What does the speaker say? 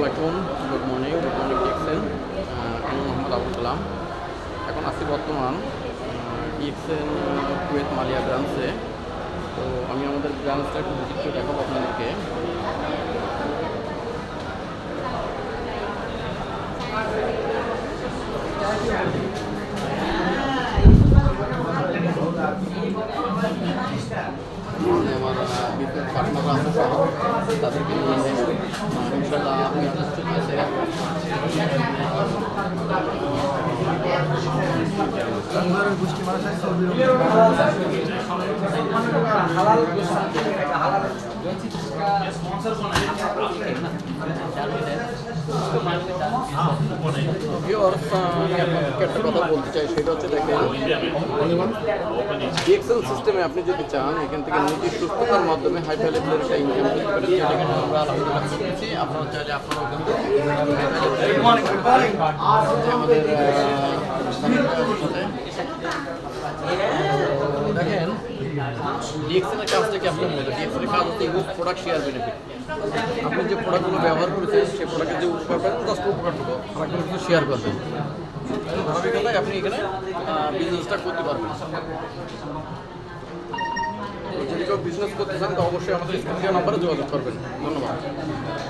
আলাইকুম good morning good morning ডিএক্সেন আমি মোহাম্মদ আবুল কালাম। এখন আছি বর্তমান ডিএক্সেন কুয়েত মালিয়া ব্রাঞ্চে তো আমি আমাদের ব্রাঞ্চটা একটু ভিজিট করে দেখাবো আপনাদেরকে। আমার বিদ্যুৎ পার্টনার আছে, তাদেরকে নিয়ে আহ, ইনশাল্লাহ আমি আলোচনা আছে ভিউয়ার্স আমি আপনাদেরকে একটা কথা বলতে চাই, সেটা হচ্ছে দেখেন ডিএক্সএল সিস্টেমে আপনি যদি চান, এখান থেকে নিজে সুস্থতার মাধ্যমে হাই কিন্তু আমরা আলহামদুলিল্লাহ আপনারা চাইলে আপনারাও দেখেন ডিএক্সএল এর কাজটা কি আপনি মূলত ডিএক্সএল এর কাজ হচ্ছে ইউজ প্রোডাক্ট শেয়ার আপনি যে প্রোডাক্টগুলো ব্যবহার করেছেন সেই প্রোডাক্টের যে উপকার পাবেন জাস্ট উপকারটুকু প্রোডাক্টগুলো কিন্তু শেয়ার করবেন। ধারাবাহিকতায় আপনি এখানে বিজনেসটা করতে পারবেন যদি কেউ বিজনেস করতে চান, তো অবশ্যই আমাদের স্ক্রিন নাম্বারে যোগাযোগ করবেন। ধন্যবাদ।